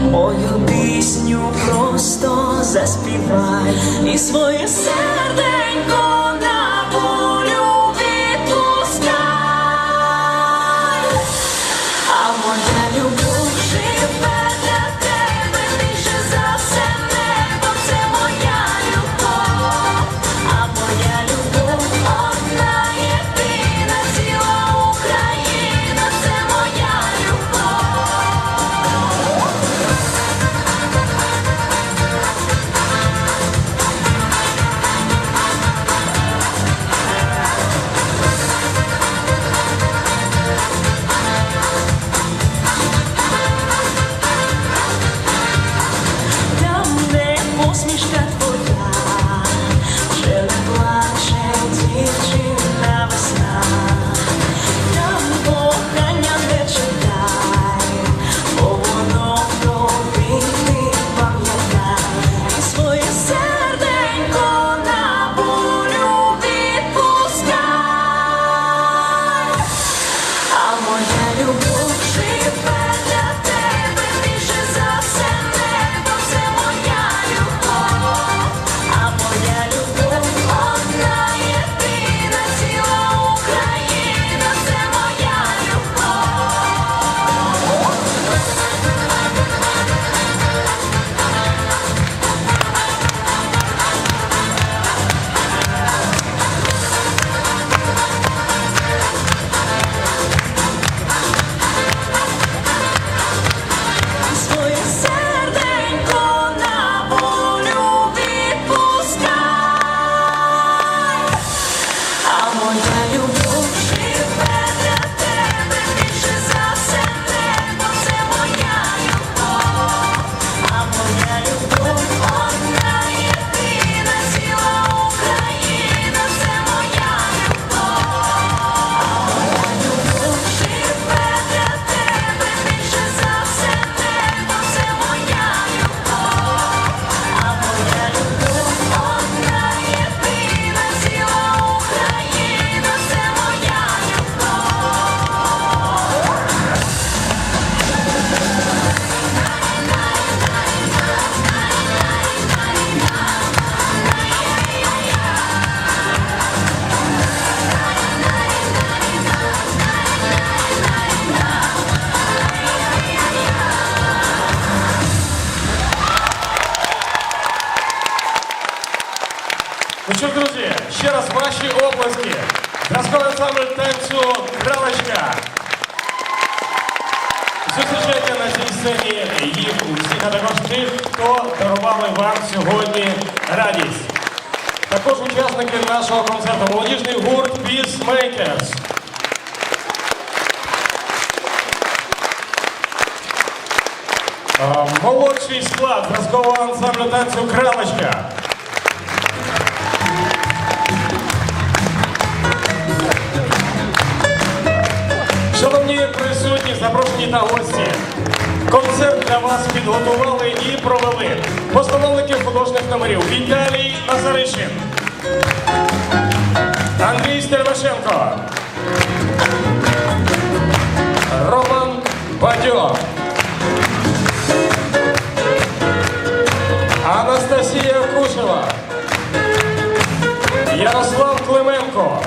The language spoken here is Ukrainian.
мою пісню просто заспівай і своє серденько. Ну що друзі, ще раз ваші оплески. Зразковий ансамбль танцю «Кралочка». Зустрічайте на цій сцені їх усіх, а також тих, хто дарували вам сьогодні радість. Також учасники нашого концерту молодіжний гурт Peacemakers. Е, молодший склад зразкового ансамблю танцю «Кралочка». шановні та гості, концерт для вас підготували і провели постановники художніх номерів Віталій Назаришин, Андрій Стервашенко, Роман Бадьо, Анастасія Кушева, Ярослав Клименко.